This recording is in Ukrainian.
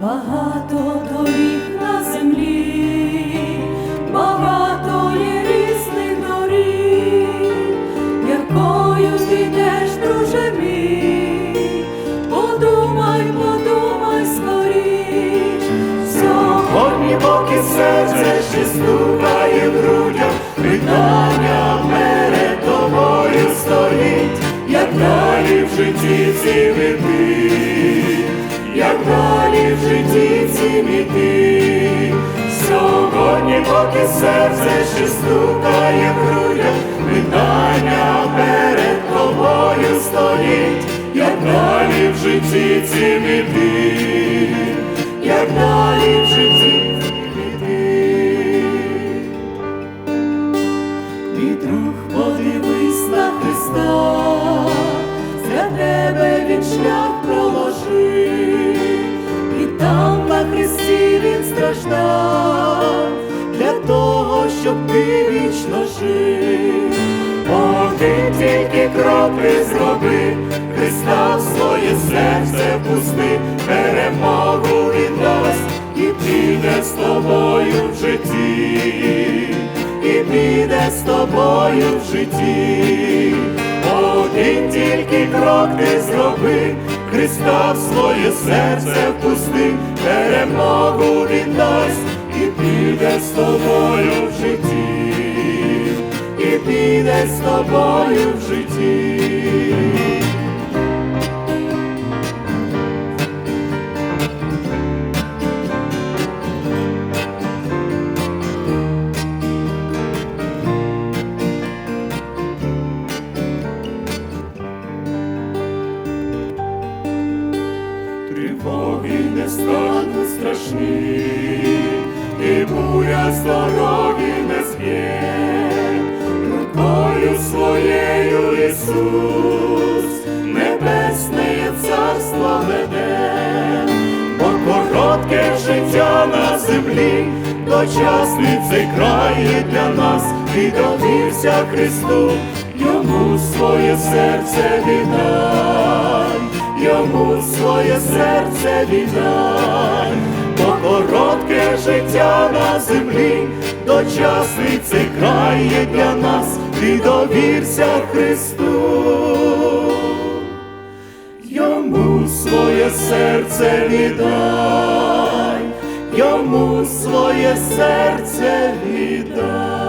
багато доріг на землі, багато є різних доріг, якою підеш йдеш, друже мій, подумай, подумай скоріш, сьогодні, поки серце ще стукає в грудях, питання перед тобою стоїть, як далі в житті ці вибір. Поки серце ще стукає в грудях, питання перед тобою стоїть, як далі в житті цим іти, як далі в житті цим іти. Мій друг, на Христа, для тебе він шлях проложив, і там на Христі він страждав, для того, щоб ти вічно жив. Один тільки крок ти зроби, Христа в своє серце пусти, перемогу віддасть і піде з тобою в житті і піде з тобою в житті. Один тільки крок ти зроби, Христа в своє серце впусти, піде з тобою в житті. Тривоги не стануть страшні, і буря з не зб'є, рукою своєю Ісус, небесне царство веде, бо коротке життя на землі, дочасний цей край є для нас, і довівся Христу, йому своє серце віддай йому своє серце віддай, бо коротке життя на землі, дочасний цей край є для нас, ти довірся Христу, йому своє серце віддай, йому своє серце віддай.